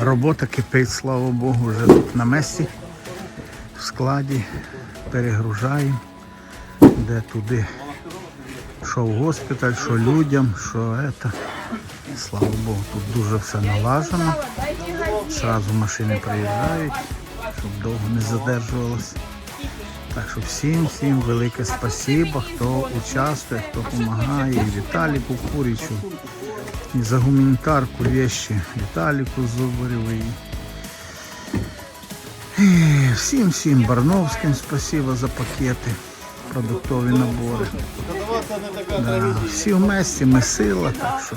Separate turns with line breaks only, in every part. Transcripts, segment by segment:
Робота кипить, слава Богу, вже тут на місці, в складі, перегружаємо, де туди, що в госпіталь, що людям, що це. Слава Богу, тут дуже все налажено. Зразу машини приїжджають, щоб довго не задержувалося. Так що всім, всім велике спасибо, хто участвує, хто допомагає, і Віталіку Курічу, і за гуманітарку вещи Віталіку і всім, всім Барновським спасибо за пакети, продуктові набори. Да, всі вместе, ми сила, так що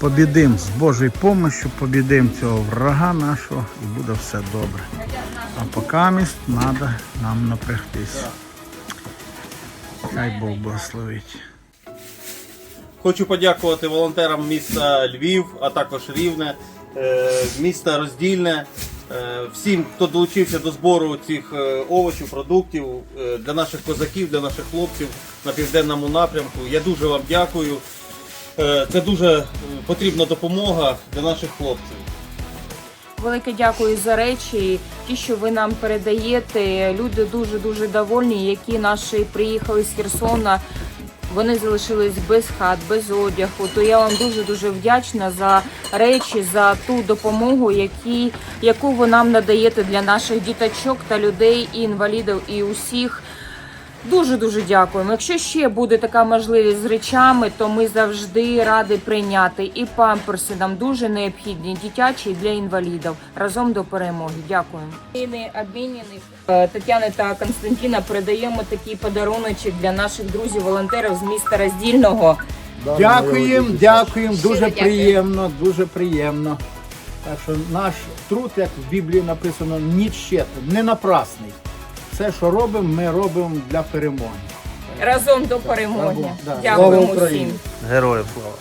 побідим з Божою допомогою, побідим цього врага нашого і буде все добре. А поки міст треба нам напрягтись. Хай Бог благословить.
Хочу подякувати волонтерам міста Львів, а також Рівне, е, міста Роздільне, е, всім, хто долучився до збору цих е, овочів, продуктів для наших козаків, для наших хлопців на південному напрямку. Я дуже вам дякую. Це дуже потрібна допомога для наших хлопців.
Велике дякую за речі, ті, що ви нам передаєте. Люди дуже дуже довольні, які наші приїхали з Херсона. Вони залишились без хат, без одягу. То я вам дуже дуже вдячна за речі, за ту допомогу, які, яку ви нам надаєте для наших діточок та людей, і інвалідів, і усіх. Дуже дуже дякуємо. Якщо ще буде така можливість з речами, то ми завжди раді прийняти. І памперси нам дуже необхідні, дитячі і для інвалідів. Разом до перемоги. Дякуємо. Обмінених Е, Тетяни та Константина передаємо такий подаруночок для наших друзів, волонтерів з міста Роздільного.
Дякуємо, дякуємо, дуже приємно, дуже приємно. Так що наш труд, як в Біблії написано, нічетний, не напрасний. Все, що робимо, ми робимо для перемоги.
Разом до перемоги.
Да.
Дякуємо всім.
Героям слава!